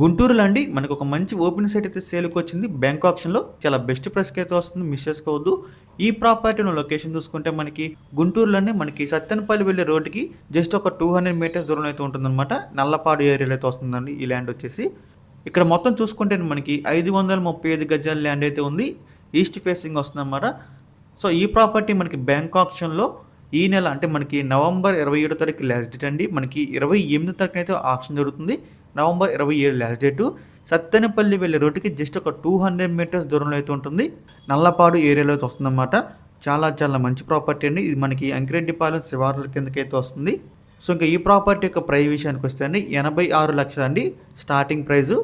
గుంటూరులో అండి మనకు ఒక మంచి ఓపెన్ సైట్ అయితే సేల్కి వచ్చింది బ్యాంక్ ఆప్షన్లో చాలా బెస్ట్ ప్రైస్కి అయితే వస్తుంది మిస్ చేసుకోవద్దు. ఈ ప్రాపర్టీ లొకేషన్ చూసుకుంటే మనకి గుంటూరులోనే మనకి సత్యనపల్లి వెళ్ళే రోడ్డుకి జస్ట్ ఒక టూ హండ్రెడ్ మీటర్స్ దూరం అయితే ఉంటుందన్నమాట. నల్లపాడు ఏరియాలో అయితే వస్తుందండి ఈ ల్యాండ్ వచ్చేసి. ఇక్కడ మొత్తం చూసుకుంటే మనకి ఐదు వందల ముప్పై ఐదు గజాల ల్యాండ్ అయితే ఉంది. ఈస్ట్ ఫేసింగ్ వస్తుందన్నమాట. సో ఈ ప్రాపర్టీ మనకి బ్యాంక్ ఆప్షన్లో ఈ నెల అంటే మనకి నవంబర్ ఇరవై ఏడో తారీఖు లాస్ట్ డేట్ అండి. మనకి ఇరవై ఎనిమిదో తారీఖున అయితే ఆప్షన్ జరుగుతుంది. నవంబర్ ఇరవై ఏడు లాస్ట్ డేటు సత్తెనపల్లి వెళ్ళే రోడ్డుకి జస్ట్ ఒక టూ హండ్రెడ్ మీటర్స్ దూరంలో అయితే ఉంటుంది. నల్లపాడు ఏరియాలో అయితే వస్తుందన్నమాట. చాలా చాలా మంచి ప్రాపర్టీ అండి. ఇది మనకి అంకిరెడ్డిపాలెం శివార్ల కిందకైతే వస్తుంది. సో ఇంకా ఈ ప్రాపర్టీ యొక్క ప్రైస్ విషయానికి వస్తే అండి ఎనభై ఆరు లక్షలు అండి స్టార్టింగ్ ప్రైజు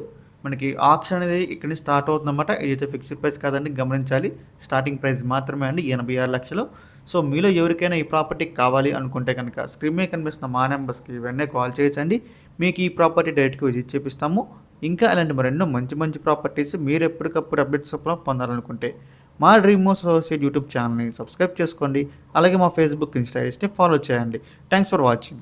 మనకి ఆక్షన్ అనేది ఇక్కడ నుంచి స్టార్ట్ అవుతుందన్నమాట. ఏదైతే ఫిక్స్డ్ ప్రైస్ కాదండి గమనించాలి. స్టార్టింగ్ ప్రైస్ మాత్రమే అండి ఎనభై ఆరు లక్షలు. సో మీలో ఎవరికైనా ఈ ప్రాపర్టీ కావాలి అనుకుంటే కనుక స్క్రీన్ మీద కనిపిస్తున్న మా నెంబర్స్కి వెంటనే కాల్ చేయొచ్చండి. మీకు ఈ ప్రాపర్టీ డైరెక్ట్గా విజిట్ చేపిస్తాము. ఇంకా అలాంటి మరెన్నో మంచి మంచి ప్రాపర్టీస్ మీరు ఎప్పటికప్పుడు అప్డేట్స్ పొందాలనుకుంటే మా డ్రీమ్ మోస్ అసోసియేట్ యూట్యూబ్ ఛానల్ని సబ్స్క్రైబ్ చేసుకోండి. అలాగే మా ఫేస్బుక్ ఇన్స్టా ఫాలో చేయండి. Thanks for watching